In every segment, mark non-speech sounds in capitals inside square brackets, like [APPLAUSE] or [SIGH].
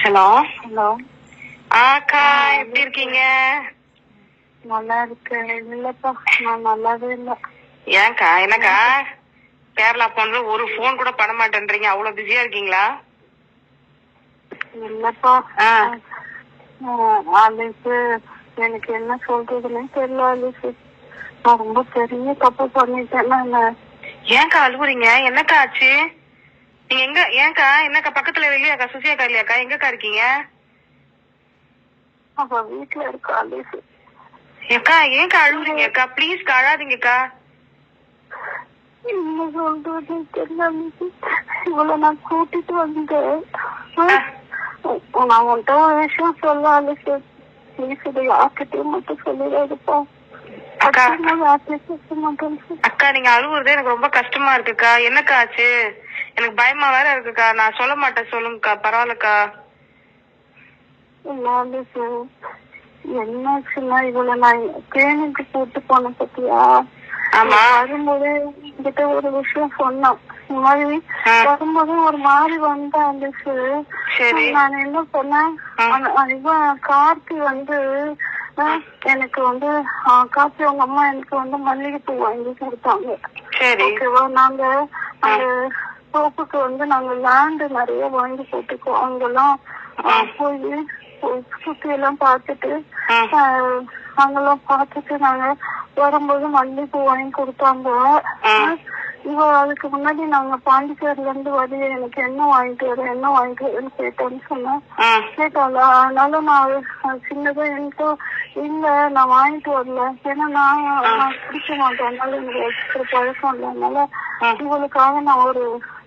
Hello. Hello. அக்கா எப்படி இருக்கீங்க? நல்லா இருக்கேன். இல்லப்பா நான் நல்லாவே இல்ல. ஏன்க்கா என்னக்கா? கேரளா போனது ஒரு ஃபோன் கூட பண்ண மாட்டேன்றீங்க. அவ்வளவு பிஸியா இருக்கீங்களா? இல்லப்பா. ஆ. அலிசு எனக்கு என்ன சொல்றதுன்னு தெரியல அலிசு நான் ரொம்ப பெரிய தப்பு பண்ணிட்டேன் ஏன்க்கா அழுகுறீங்க என்னக்கா ஆச்சு? நீங்க எங்க ஏன்க்கா? என்னக்கா? பக்கத்துல இல்லையாக்கா? சுசியாக்கா இல்லையாக்கா? எங்கக்கா இருக்கீங்க? அவ வீட்டுல இருக்கா அலிசு. ஏக்கா ஏன்க்கா அழுகுறீங்க அக்கா ப்ளீஸ்க்கா அழாதீங்கக்கா. என்ன சொல்றதுன்னு தெரியல அலிசு இவ்வளவு நான் கூட்டிட்டு வந்தேன். நான் உன்கிட்ட ஒரு விஷயம் சொல்ல அலிசு ப்ளீஸ் இதை யார்கிட்டயும் மட்டும் சொல்லிடாதுப்பா அக்கா. நீங்க அழுகுறது எனக்கு ரொம்ப கஷ்டமா இருக்குக்கா. என்னக்கா ஆச்சு? எனக்கு பயமா வேற இருக்குக்கா. நான் சொல்ல மாட்டேன் சொல்லுங்கக்கா. பரவாயில்லக்கா. என்னாச்சுன்னா இவள நான் கிளினிக்கு கூட்டு போன பத்தியா? வரும்போது ஒரு விஷயம் சொன்னான். இந்த மாதிரி. வரும்போது ஒரு மாதிரி வந்தா சரி. நான் என்ன அந்த இவன் கார்த்தி வந்து எனக்கு வந்து கார்த்தி அவங்க அம்மா எனக்கு வந்து மல்லிகைப்பூ வாங்கி கொடுத்தாங்க. ஓகேவா? நாங்க அந்த சோப்புக்கு வந்து நாங்க லேண்ட் நிறைய வாங்கி போட்டுக்கோம் அங்கெல்லாம். போய் சுத்தி எல்லாம் பார்த்துட்டு அங்கெல்லாம் பார்த்துட்டு நாங்க வரும்போது மல்லிகைப்பூ வாங்கி கொடுத்தாங்க. இவ அதுக்கு முன்னாடி நாங்க பாண்டிச்சேரில இருந்து வரி எனக்கு என்ன வாங்கிட்டு வர என்ன வாங்கிட்டு வரேன்னு கேட்டேன்னு சொன்னேன் ஆ. கேட்டாளா அதனால நான் சின்னதா எனக்கு இல்ல நான் வாங்கிட்டு வரல. ஏன்னா நான் குடிக்க மாட்டேன். அதனால எனக்கு வச்சுக்கிற பழக்கம் இல்லை. அதனால. இவளுக்காக நான் ஒரு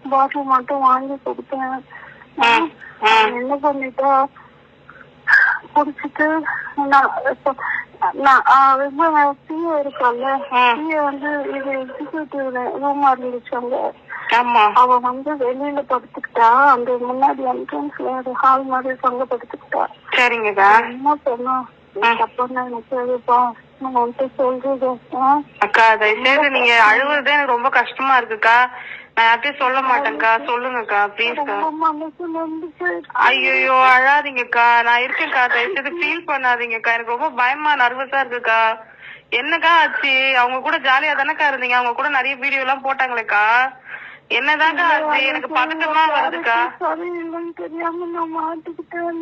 பாட்டில் மட்டும் வாங்கி கொடுத்தேன். என்ன பண்ணிட்டா குடிச்சிட்டு நான் பிஏ இருக்கல்ல ஆ. பிஏ வந்து இது எக்ஸிக்யூட்டிவ் ரூமா இருந்துச்சு அங்க ஆமா. அவ வந்து வெளியில படுத்துக்கிட்டா. அந்த முன்னாடி என்ட்ரன்ஸ்ல ஒரு ஹால் மாதிரி தொங்க படுத்துக்கிட்டா. சரிங்கக்கா என்ன சொன்னா தப்புன்னா எனக்கு தெரியுப்பா. நான் வந்துட்டு சொல்றது? அக்கா தயவுசெய்து நீங்க அழுவுறது எனக்கு ரொம்ப கஷ்டமா இருக்குக்கா. நான் யார்ட்டையும் சொல்ல மாட்டேன்க்கா. சொல்லுங்கக்கா ப்ளீஸ்க்கா ஐயோ அழாதீங்கக்கா. நான் இருக்கேன்க்கா. தயவுசெய்து ஃபீல் பண்ணாதீங்கக்கா. எனக்கு ரொம்ப பயமா நர்வஸா இருக்குக்கா. என்னக்கா ஆச்சு? அவங்க கூட ஜாலியா தானக்கா இருந்தீங்க? அவங்க கூட நிறைய வீடியோ எல்லாம் போட்டாங்களேக்கா. என்னதாக்கா ஆச்சு? எனக்கு பதட்டமா வருதுக்கா. தெரியாம நான் மாட்டிக்கிட்டேன்.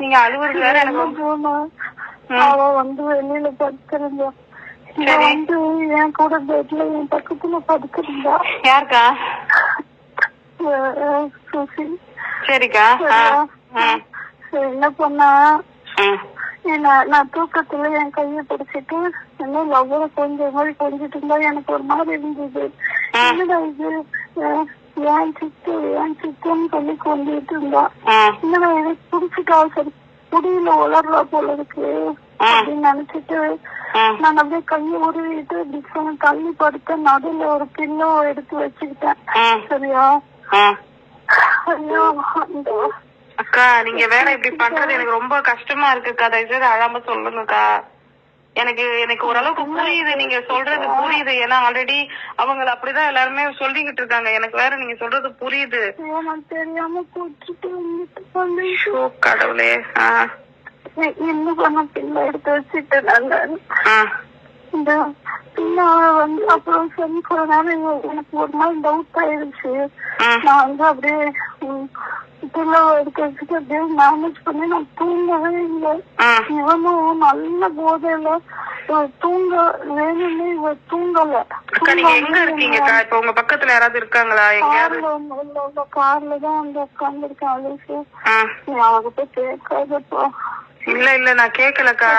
நீங்க அழுவுறது வேற எனக்கு. அவ வந்து வெளியில படுத்திருந்தா. இவ சரி. வந்து என் கூட பெட்ல என் பக்கத்துல படுத்திருந்தா. யாருக்கா? சுசி. சரிக்கா. என்ன பண்ணா? நான் தூக்கத்துல என் கைய பிடிச்சிட்டு என்ன லவ்வரை கொஞ்சம் மாதிரி கொஞ்சிட்டு இருந்தா எனக்கு ஒரு மாதிரி இருந்தது. என்னடா இது? ஏன் சித்து ஏன் சித்துன்னு சொல்லி கொஞ்சிட்டு இருந்தா. என்னடா எனக்கு பிடிச்சிட்டா சரி குடியில உளர்றா போல இருக்கு. அப்படின்னு நினைச்சிட்டு நான் அப்படியே கையை உருவிட்டு டிஃபன் தள்ளி படுத்த நடுவுல ஒரு பில்லோ எடுத்து வச்சுக்கிட்டேன். சரியா? ஐயோ அக்கா நீங்க வேற இப்படி பண்றது எனக்கு ரொம்ப கஷ்டமா இருக்குக்கா தயவுசெய்து அழாம சொல்லுங்கக்கா எனக்கு எனக்கு ஓரளவுக்கு புரியுது நீங்க சொல்றது புரியுது. ஏன்னா ஆல்ரெடி அவங்க அப்படிதான் எல்லாருமே சொல்லிக்கிட்டு இருக்காங்க. எனக்கு வேற நீங்க சொல்றது புரியுது. தெரியாம கடவுளே. ஆ. என்ன பண்ண பிள்ளை எடுத்து ஆ. இந்த பிள்ளை வந்து அப்புறம் சரி இவ- எனக்கு ஒரு நாள் டவுட் ஆயிடுச்சு. நான் வந்து அப்படியே பிள்ளை எடுத்து வச்சுட்டு அப்படியே மேனேஜ் பண்ணி நான் தூங்கவே இல்லை. இவனும் நல்ல போதையில தூங்க வேணும்னே இவ தூங்கல. இப்ப உங்க பக்கத்துல யாராவது இருக்காங்களா? கார்ல தான் வந்து உட்காந்துருக்கேன் அவகிட்ட கேட்காதப்பா. இல்ல இல்ல நான் கேக்கலக்கா.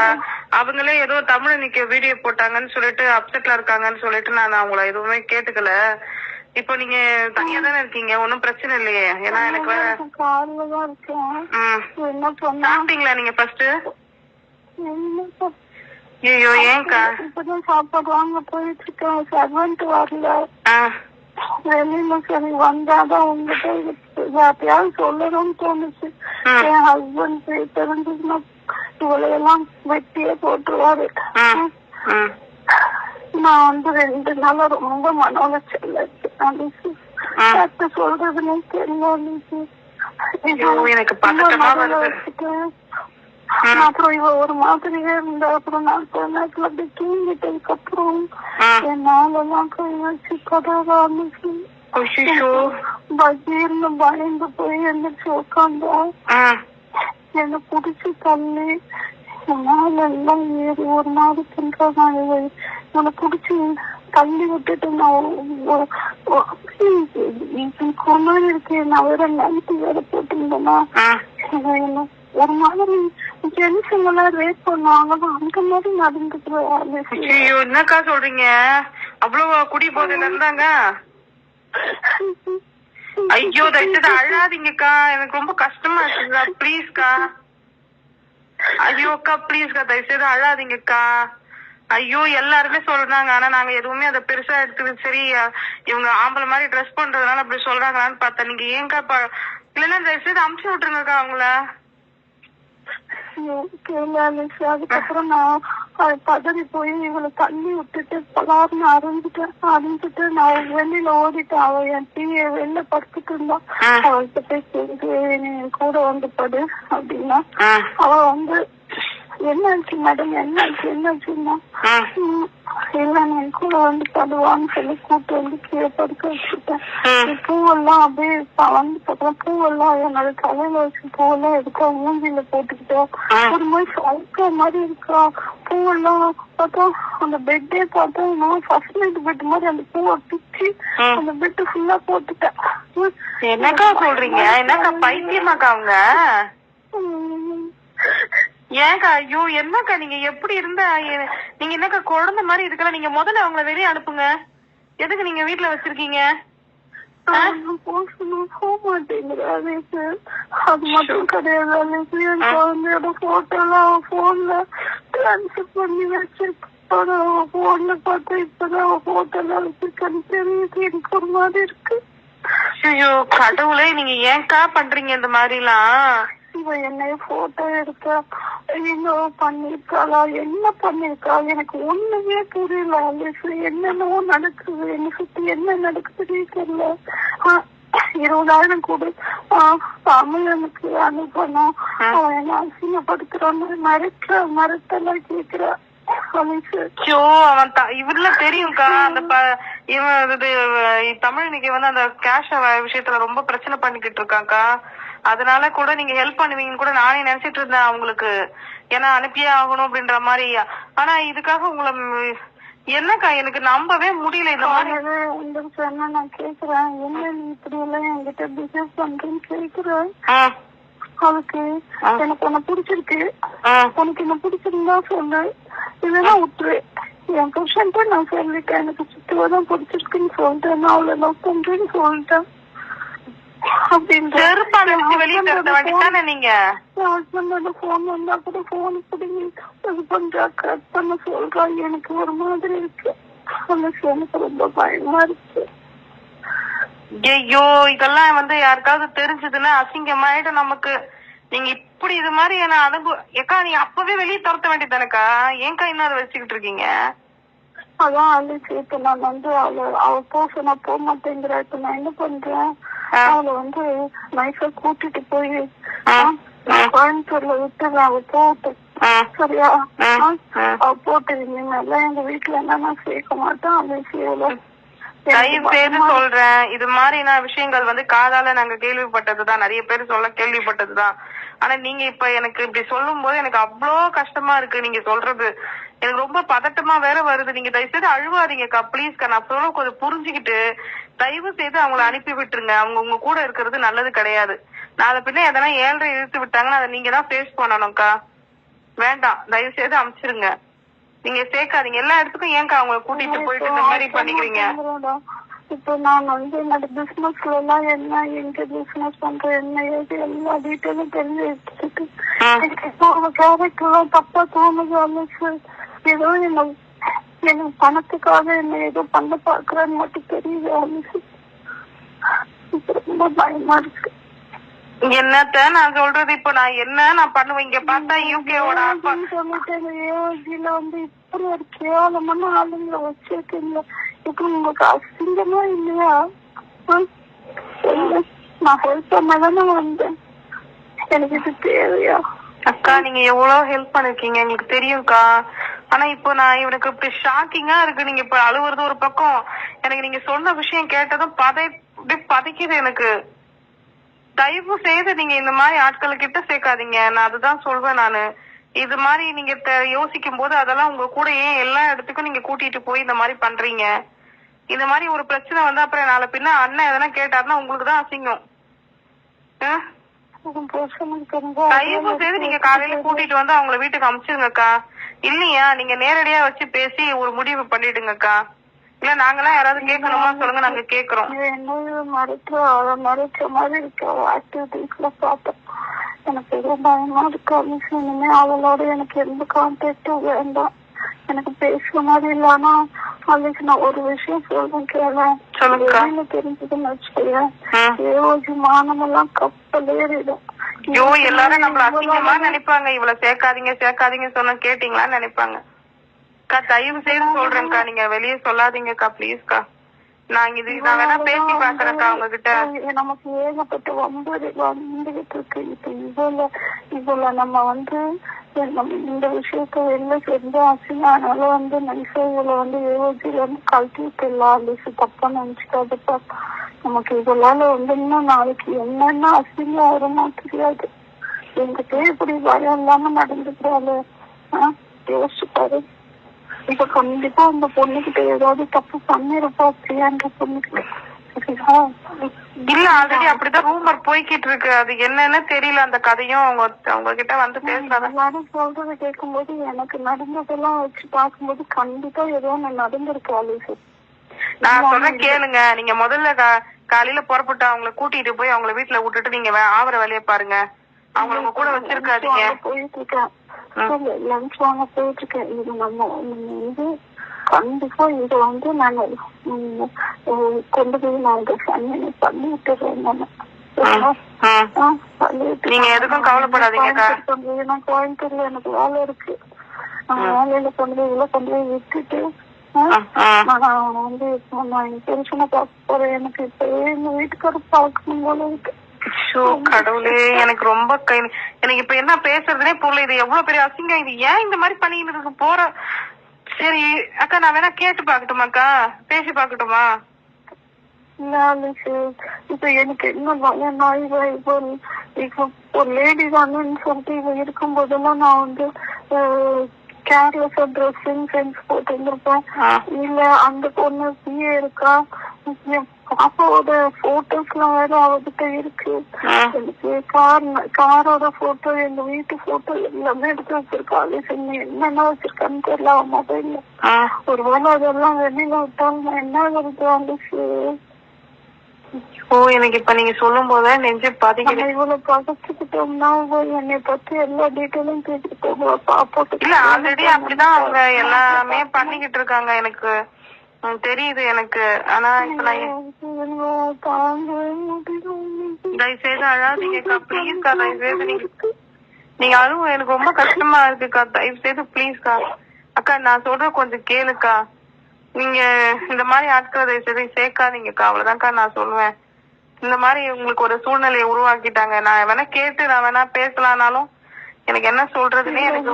அவங்களே ஏதோ தமிழ் நிக்க வீடியோ போட்டாங்கன்னு சொல்லிட்டு அப்செட்ல இருக்காங்கன்னு சொல்லிட்டு நான் அவங்கள எதுவுமே கேட்டுக்கல. இப்போ நீங்க தனியா தானே இருக்கீங்க? ஒன்னும் பிரச்சனை இல்லையே. ஏன்னா எனக்கு வேற கார்ல தான் இருக்கேன். சாப்பிட்டீங்களா நீங்க ஃபர்ஸ்ட் ஐயோ ஏன்க்கா? இப்பதான் சாப்பாடு வாங்க போயிட்டு இருக்கேன். சர்வெண்ட் வரல. வெளியில சரி வந்தாதான் உங்ககிட்ட யார்ட்டையாவது சொல்லணும்னு தோணுச்சு. என் ஹஸ்பண்ட் தெரிஞ்சதுன்னா இவளையெல்லாம் வெட்டியே போட்டுருவாரு நான் வந்து ரெண்டு நாளா ரொம்ப மன. ஆ. யார்கிட்ட சொல்றதுன்னு தெரியல எனக்கு. அப்புறம் இவ ஒரு மாதிரியே இருந்தா அப்புறம் நான் நேரத்துல தூங்கிட்டதுக்கு அப்புறம். என் நாளெல்லாம் கை வச்சு ஆரம்பிச்சு பகீர்னு பயந்து போய் எந்திரிச்சு உட்காந்தா ம் என்னை புடிச்சு தள்ளி என் மேல எல்லாம் ஏறி ஒரு மாதிரி தின்றா என்னை புடிச்சு தள்ளி விட்டுட்டு நான் கொண்டாடி இருக்கேன் நான் வேற நைட்டு வேற போட்டிருந்தேன்னா என்ன ஒரு மாதிரி ஜென்ஸுங்க எல்லாம் ரேப் பண்ணுவாங்க அந்த மாதிரி நடந்துக்கிறேன் ஐயோ என்னக்கா சொல்றீங்க? அவ்வளவு குடி போதையில இருந்தாங்க? [LAUGHS] ஐயோ தயவுசெய்து அழாதீங்கக்கா. எனக்கு ரொம்ப கஷ்டமா இருக்குக்கா. ப்ளீஸ்க்கா ஐயோ அக்கா ப்ளீஸ்க்கா தயவுசெய்து அழாதீங்கக்கா. ஐயோ எல்லாருமே சொல்றாங்க. ஆனா நாங்க எதுவுமே அதை பெருசா எடுத்துக்க சரி. இவங்க ஆம்பளை மாதிரி ட்ரெஸ் பண்றதுனால அப்படி சொல்றாங்களான்னு பார்த்தா நீங்க ஏங்கா ப- இல்லைன்னா தயவுசெய்து அமுச்சு விட்டுருங்கக்கா அவங்கள. அதுக்கப்புறம் நான் பதறி போய் இவளை தள்ளி விட்டுட்டு பலார்னு அரைஞ்சிட்டேன் அரைஞ்சிட்டு நான் வெளியில ஓடிட்டேன் அவ என் டீய வெளில படுத்துட்டு இருந்தா. அவள்கிட்ட போய் கூட வந்து படு அப்படின்னா அவ வந்து என்னாச்சு மேடம் என்னாச்சு என்னாச்சுன்னா ஆ ம், இல்ல நீ என் கூட வந்து படுவான்னு சொல்லி கூட்டு வந்து கீழே படுக்க வச்சுட்டேன். பூவெல்லாம் அப்படியே வந்து பார்த்தா பூவெல்லாம் என்னோட தலையில வச்சு பூவெல்லாம் எடுக்க மூஞ்சில போட்டுக்கிட்டோம். ஒரு மாதிரி சவுக்க மாதிரி இருக்கா பூவெல்லாம் பார்த்தா அந்த பெட்டே பார்த்தா நான் ஃபர்ஸ்ட் நைட் பெட் மாதிரி அந்த பூவை பிச்சு. அந்த பெட் ஃபுல்லா போட்டுட்டேன். என்னக்கா சொல்றீங்க என்னக்கா பைத்தியமாக்கா அவங்க. ஏன்க்கா ஐயோ என்னக்கா நீங்க எப்படி இருந்த? நீங்க என்னக்கா குழந்தை மாதிரி இருக்கலாம் நீங்க முதல்ல அவங்கள வெளியே அனுப்புங்க. எதுக்கு நீங்க வீட்ல வச்சிருக்கீங்க. அது மட்டும் கிடையாது அன்னைக்கு என் குழந்தையோட போட்டோ எல்லாம் போன்ல டிரான்ஸ்ஃபர் பண்ணி வச்சிருக்கான் அவன் போன்ல பார்த்தா இப்பதான் அவன் போட்டோ எல்லாம் வச்சிருக்கான்னு தெரியுது. எனக்கு ஒரு மாதிரி இருக்கு. ஐயோ கடவுளே நீங்க ஏன்க்கா பண்றீங்க இந்த மாதிரிலாம்? இவன் என்னைய போட்டோ எடுக்க எங்க பண்ணிருக்காளா என்ன பண்ணிருக்கா? எனக்கு ஒண்ணுமே புரியல அலிசு என்னென்னவோ நடக்குது என்ன சுத்தி என்ன நடக்குதுன்னே தெரியல. இருபதாயிரம் கொடு. தமிழனுக்கு அனுப்பணும். அவன் என்ன அசிங்கப்படுத்துறான்னு மறுக்க மறுத்தெல்லாம் கேக்குறா அலிசு. ஐயோ அவன் இவருல தெரியும்க்கா அந்த இவன் இது தமிழ் வந்து அந்த கேஷ் விஷயத்துல ரொம்ப பிரச்சனை பண்ணிக்கிட்டு இருக்கான்க்கா. அதனால கூட நீங்க ஹெல்ப் பண்ணுவீங்கன்னு கூட நானே நினைச்சிட்டு இருந்தேன் அவங்களுக்கு. ஏன்னா அனுப்பியே ஆகணும் அப்படின்ற மாதிரி. ஆனா இதுக்காக உங்களை என்னக்கா எனக்கு நம்பவே முடியல இந்த மாதிரி. எந்திரிச்சு என்ன நான் கேக்குறேன். என்ன நீ இப்படி எல்லாம் என்கிட்ட பிசினஸ் பண்றேன்னு கேக்குறேன் அதுக்கு எனக்கு உன்னை பிடிச்சிருக்கு. உனக்கு என்ன பிடிச்சிருந்தா சொல்லு. இல்லைன்னா விட்டுரு. என் புருஷன்ட்ட நான் சொல்லிட்டேன் எனக்கு சுத்துவதான் பிடிச்சிருக்குன்னு சொல்லிட்டேன். நான் அவளை லவ் பண்றேன்னு சொல்லிட்டேன். அடிச்சு வெளியே திறந்த வேண்டியதானே நீங்க? ஹஸ்பண்டோட போன் வந்தா கூட போன் பிடிங்கி இது பண்றா கட் பண்ண சொல்றா. எனக்கு ஒரு மாதிரி இருக்கு. எனக்கு ரொம்ப பயமா இருக்கு. ஐயோ இதெல்லாம் வந்து யாருக்காவது தெரிஞ்சதுன்னா அசிங்கமாயிடும் நமக்கு. நீங்க இப்படி இது மாதிரி என்ன அனுபவ ஏக்கா நீ அப்பவே வெளியே துரத்த வேண்டியதானக்கா ஏன்க்கா இன்னும் அதை வச்சுக்கிட்டு இருக்கீங்க? அதான் அழிச்சு இப்ப நான் வந்து அவளை அவ போக சொன்னா போக மாட்டேங்கிறா. இப்ப நான் என்ன பண்றேன்? அவளை வந்து நைஸா கூட்டிட்டு போய் கோயம்புத்தூர்ல விட்டுறேன் அவ போட்டு சரியா ஆ. ஆ? ஆ. அவ போட்டு இனிமேல்லாம் எங்க வீட்டுல என்ன நான் சேர்க்க மாட்டேன் அழிச்சு எவ்வளவு தயவு செய்து சொல்றேன். இது மாதிரியான விஷயங்கள் வந்து காதால நாங்க கேள்விப்பட்டதுதான் நிறைய பேர் சொல்ல கேள்விப்பட்டதுதான் ஆனா நீங்க இப்ப எனக்கு இப்படி சொல்லும் போது எனக்கு அவ்வளோ கஷ்டமா இருக்கு நீங்க சொல்றது. எனக்கு ரொம்ப பதட்டமா வேற வருது. நீங்க தயவு செய்து அழுவாதீங்கக்கா ப்ளீஸ்க்கா நான் சொல்ல கொஞ்சம் புரிஞ்சுக்கிட்டு தயவு செய்து அவங்கள அனுப்பி விட்டுருங்க. அவங்க உங்க கூட இருக்கிறது நல்லது கிடையாது. நாளை பின்ன எதனா ஏழரை இழுத்து விட்டாங்கன்னா அதை நீங்க தான் ஃபேஸ் பண்ணணும்க்கா வேண்டாம். தயவு செய்து அனுப்பிச்சிருங்க நீங்க சேர்க்காதீங்க. எல்லா இடத்துக்கும் ஏன்க்கா அவங்கள கூட்டிட்டு போயிட்டு இந்த மாதிரி பண்ணிக்கிறீங்க? இப்போ நான் வந்து என்னோட பிசினஸ்ல எல்லாம் என்ன எங்க பிசினஸ் பண்றேன் என்ன ஏது எல்லா டீட்டெயிலும் தெரிஞ்சு வச்சுட்டு இப்போ அவங்க கேரக்டர் எல்லாம் தப்பா தோணுது அலெக்ஸ். ஏதோ என்ன எனக்கு பணத்துக்காக என்ன ஏதோ பண்ண பாக்குறான்னு மட்டும் தெரியுது இப்போ ரொம்ப பயமா இருக்கு. என்னத்த நான் சொல்றது? இப்ப நான் என்ன நான் பண்ணுவேன்? இங்க பார்த்தா யூகேவோட சொல்லிட்டு ஏஓஜில வந்து இப்படி ஒரு கேவலமான ஆளுங்களை வச்சிருக்கீங்க. இப்ப உங்களுக்கு அசிங்கமா இல்லையா? நான் ஹெல்ப் பண்ணதானே வந்தேன். எனக்கு இது தேவையா? அக்கா நீங்க எவ்வளவு ஹெல்ப் பண்ணிருக்கீங்க? எங்களுக்கு தெரியும்க்கா. ஆனா இப்போ நான் இவனுக்கு இப்படி ஷாக்கிங்கா இருக்கு. நீங்க இப்ப அழுவுறது ஒரு பக்கம். எனக்கு நீங்க சொன்ன விஷயம் கேட்டதும் பதை பதைக்குது எனக்கு. தயவு செய்து நீங்க இந்த மாதிரி ஆட்களை கிட்ட சேர்க்காதீங்க. நான் அதுதான் சொல்வேன் நானு. இது மாதிரி நீங்க த- யோசிக்கும் போது அதெல்லாம் உங்க கூட ஏன் எல்லா இடத்துக்கும் நீங்க கூட்டிட்டு போய் இந்த மாதிரி பண்றீங்க? இந்த மாதிரி ஒரு பிரச்சனை வந்து அப்புறம் நாளை பின்ன அண்ணன் எதனா கேட்டாருன்னா உங்களுக்கு தான் அசிங்கம். தயவு செய்து நீங்க காலையில கூட்டிட்டு வந்து அவங்கள வீட்டுக்கு அனுப்பிச்சிருங்கக்கா இல்லையா? நீங்க நேரடியா வச்சு பேசி ஒரு முடிவு பண்ணிடுங்கக்கா. இல்ல நாங்கெல்லாம் யாராவது கேட்கணுமா சொல்லுங்க நாங்க கேக்குறோம் மறைக்க மறைச்ச மாதிரி இருக்க? ஆக்டிவிட்டிஸ்ல பார்த்தேன். எனக்கு எதுவும் பயமா இருக்கா அவளோட எனக்கு எந்த கான்டாக்டும் வேண்டாம். எனக்கு பேசுற மாதிரி இல்ல ஆனா அன்னைக்கு நான் ஒரு விஷயம் சொல்றேன் கேள. சொல்லுங்கக்கா. வெளியில தெரிஞ்சதுன்னு வச்சுக்கோயேன் ம். ஏஓஜி மானமெல்லாம் கப்பல் ஏறிடும் ஐயோ எல்லாரும் நம்மள அசிங்கமா நினைப்பாங்க. இவ்வளவு சேர்க்காதீங்க சேர்க்காதீங்க சொன்னா கேட்டீங்களான்னு நினைப்பாங்க. அக்கா தயவு செய்து சொல்றேன்க்கா. நீங்க வெளியே சொல்லாதீங்கக்கா ப்ளீஸ்க்கா நான் இது நான் வேணா பேசி பாக்குறேன்க்கா உங்ககிட்ட. நமக்கு ஏகப்பட்ட ஒன்பது இருக்கு. இப்ப இதுல இதுல நம்ம வந்து இந்த விஷயத்த வெளில செஞ்சு அசிங்க அதனால வந்து நைசா வந்து ஏஓஜில வந்து கழட்டி விட்டுலாம் லிசு தப்பா நினைச்சுக்காதப்பா நமக்கு இதனால வந்து இன்னும் நாளைக்கு என்னென்ன அசிங்கம் வருமோ தெரியாது. எங்கிட்டே இப்படி பயம் இல்லாம நடந்துக்கிறாள். யோசிச்சு பாரு இப்ப கண்டிப்பா அந்த பொண்ணுகிட்ட ஏதாவது தப்பு பண்ணிருப்பா பிரியான்ற பொண்ணுகிட்ட? இல்ல ஆல்ரெடி அப்படிதான் ரூமர் போய்கிட்டு இருக்கு அது என்னன்னு தெரியல. அந்த கதையும் அவங்க அவங்க கிட்ட வந்து பேசுறாங்க எல்லாரும் சொல்றத கேட்கும்போது எனக்கு நடந்ததெல்லாம் வச்சு பார்க்கும்போது கண்டிப்பா ஏதோ ஒண்ணு நடந்திருக்கு அலிசு நான் சொல்றேன் கேளுங்க. நீங்க முதல்ல காலையில புறப்பட்டு அவங்கள கூட்டிட்டு போய் அவங்கள வீட்டுல விட்டுட்டு நீங்க ஆவற வேலையை பாருங்க. அவங்கள உங்க கூட வச்சிருக்காதீங்க. போயிட்டு இருக்கேன். லஞ்ச் வாங்க போயிட்டு இருக்கேன். இது நம்ம இது கண்டிப்பா இது வந்து ம், கொண்டு போய் நான் இந்த சன்னினை பண்ணி விட்டுறேன் நானு. நீங்க எதுக்கும் நான் கோயம்புத்தூர்ல எனக்கு வேலை இருக்கு. நான் வேலையில கொண்டு போய் உள்ள கொண்டு போய் விட்டுட்டு. நான் வந்து நான் பெருசனை பார்க்க போறேன். எனக்கு இப்ப எங்க வீட்டுக்காரர் பார்க்கணும் போல இருக்கு. கடவுளே எனக்கு ரொம்ப எனக்கு இப்ப என்ன பேசுறதுனே புரியல. இது எவ்வளவு பெரிய அசிங்கம். இது ஏன் இந்த மாதிரி இருக்கு? போற சரி அக்கா நான் வேணா கேட்டு பாக்கட்டுமாக்கா பேசி பாக்கட்டுமா இப்ப எனக்கு என்ன பயம்னா இவ இப்போ இப்போ ஒரு லேடி தானேன்னு சொல்லிட்டு இவ இருக்கும் போதெல்லாம் நான் வந்து கேர்லெஸ் ட்ரெஸ்ஸிங் சென்ஸ் போட்டு இருந்திருப்பேன். இல்ல அந்த பொண்ணு பிஏ இருக்கா? பாப்பாவோட போட்டோஸ் எல்லாம் வேற அவகிட்ட இருக்கு. எனக்கு கார் காரோட போட்டோ எங்க வீட்டு போட்டோ எல்லாமே எடுத்து வச்சிருக்கா அது சொன்ன என்னென்ன வச்சிருக்கான்னு தெரியல அவன் மொபைல்ல ம். ஒருவேளை அதெல்லாம் வெளியில நான் என்ன வருது வந்துச்சு ஓ எனக்கு இப்ப நீங்க சொல்லும் போதே நெஞ்சு நம்ம இவ்வளவு பகச்சுக்கிட்டோம்னா என்னை பத்தி எல்லா டீட்டெயிலும் கேட்டுட்டு இல்ல ஆல்ரெடி அப்படிதான் அவங்க எல்லாமே பண்ணிக்கிட்டு இருக்காங்க எனக்கு. தெரியுது எனக்கு. ஆனா இப்ப நான் தயவு செய்து அழாதீங்கக்கா ப்ளீஸ்க்கா தயவுசெய்து நீங்க நீங்க எனக்கு ரொம்ப கஷ்டமா இருக்குக்கா தயவு செய்து ப்ளீஸ்க்கா அக்கா. நான் சொல்ற கொஞ்சம் கேளுக்கா. நீங்க இந்த மாதிரி ஆட்களை தயவு செய்து சேர்க்காதீங்கக்கா அவ்வளவுதான்க்கா நான் சொல்லுவேன். இந்த மாதிரி உங்களுக்கு ஒரு சூழ்நிலையை உருவாக்கிட்டாங்க. நான் வேணா கேட்டு நான் வேணா பேசலானாலும் எனக்கு என்ன சொல்றதுன்னே எனக்கு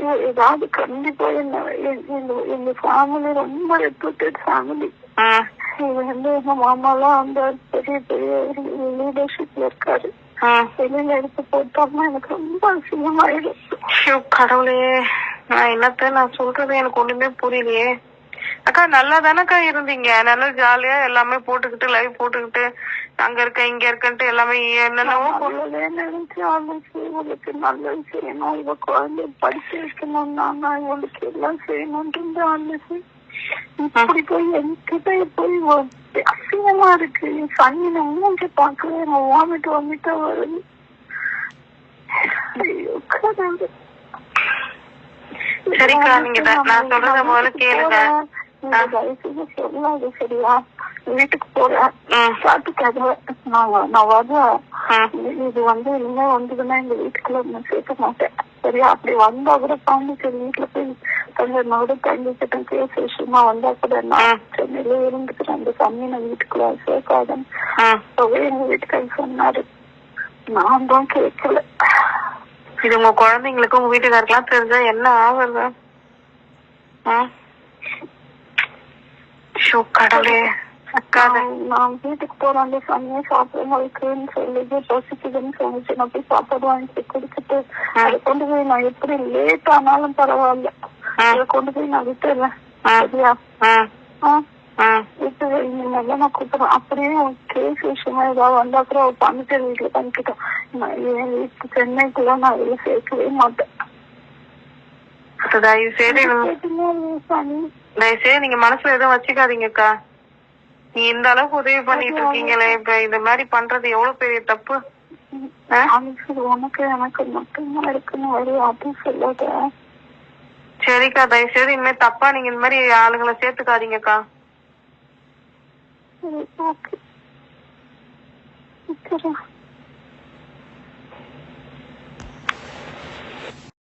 ஏதாவது கண்டிப்பா என்ன எங்க- ஃபேமிலி ரொம்ப ரெப்யூட்டட் ஃபேமிலி வந்து எங்க மாமாலாம் அந்த பெரிய பெரிய லீடர்ஷிப்ல இருக்காரு. வெளியில எடுத்து போட்டோம்னா எனக்கு ரொம்ப அசிங்கமாயிடும் கடவுளே. நான் என்னத்த நான் சொல்றது எனக்கு ஒண்ணுமே புரியலையே. அக்கா நல்லா தானக்கா இருந்தீங்க? நல்லா ஜாலியா எல்லாமே போட்டுக்கிட்டு லைவ் போட்டுக்கிட்டு அங்க இருக்க இங்க இருக்கன்ட்டு எல்லாமே என்னென்னவோ இவளுக்கு நல்லது செய்யணும். இவ குழந்தைய படிக்க வைக்கணும் நான் இவளுக்கு எல்லாம் செய்யணும்ன்றது ஆலோசி இப்படி போய் என்கிட்ட போய் அசிங்கமா இருக்கு. சனின மூஞ்சி பார்க்கவே நான் வாமிட்டு வாமிட்டா வருது. ஐயோ. சரிக்கா, நீங்க நான் சொல்றத முதல்ல கேளுங்க. நீங்க தயவு செய்து சரியா? வீட்டுக்கு போறேன் பாத்துக்காத நான் நான் வருவேன். இது- வந்து இனிமே வந்ததுன்னா எங்க வீட்டுக்குள்ள நான் சேர்க்க மாட்டேன். சரியா? அப்படி வந்தா கூட பாண்டிச்சேரி வீட்டுல போய் என்னோட தங்கிக்கிட்டேன் கேஸ் விஷயமா வந்தா கூட நான். சென்னையில இருந்துக்கிறேன் அந்த சமயம் நான் வீட்டுக்குள்ள சேர்க்காதன் ம். அப்பவே எங்க வீட்டுக்காரர் சொன்னாரு. நான் தான் கேட்கல. இது உங்க குழந்தைங்களுக்கு உங்க வீட்டுக்காருக்கெல்லாம் தெரிஞ்சா என்ன ஆகுறது ஆ? கடவுளே. அக்கா நான் வீட்டுக்கு போறேன் அந்த சமயம் சாப்பிடுறவங்களுக்குன்னு சொல்லிட்டு பசிக்குதுன்னு சொல்லிச்சு நான் போய் சாப்பாடு வாங்கி கொடுத்துட்டு அதை கொண்டு போய் நான் எப்படி லேட் ஆனாலும் பரவாயில்ல. அதை கொண்டு போய் நான் விட்டுறேன். சரியா. விட்டு இனிமேல் நான் கூப்பிடுறேன். அப்படியே கேஸ் விஷயமா ஏதாவது வந்தா அவ பண்ணிட்டு வீட்டுல பண்ணிக்கிட்டோம் நான் சென்னைக்குள்ள நான் வெளியே சேர்க்கவே மாட்டேன். அக்கா, தயவு செய்து தயவு செய்து நீங்க மனசுல எதுவும் வச்சுக்காதீங்கக்கா. நீ இந்த அளவுக்கு உதவி பண்ணிட்டு இருக்கீங்களே இப்ப இந்த மாதிரி பண்றது எவ்வளவு பெரிய தப்பு? உனக்கு எனக்கு மட்டும்தான் இருக்குன்னு ஒரு அப்படி சொல்லாத. சரிக்கா தயவு செய்து இனிமே தப்பா நீங்க இந்த மாதிரி ஆளுங்களை சேர்த்துக்காதீங்கக்கா. ஓகே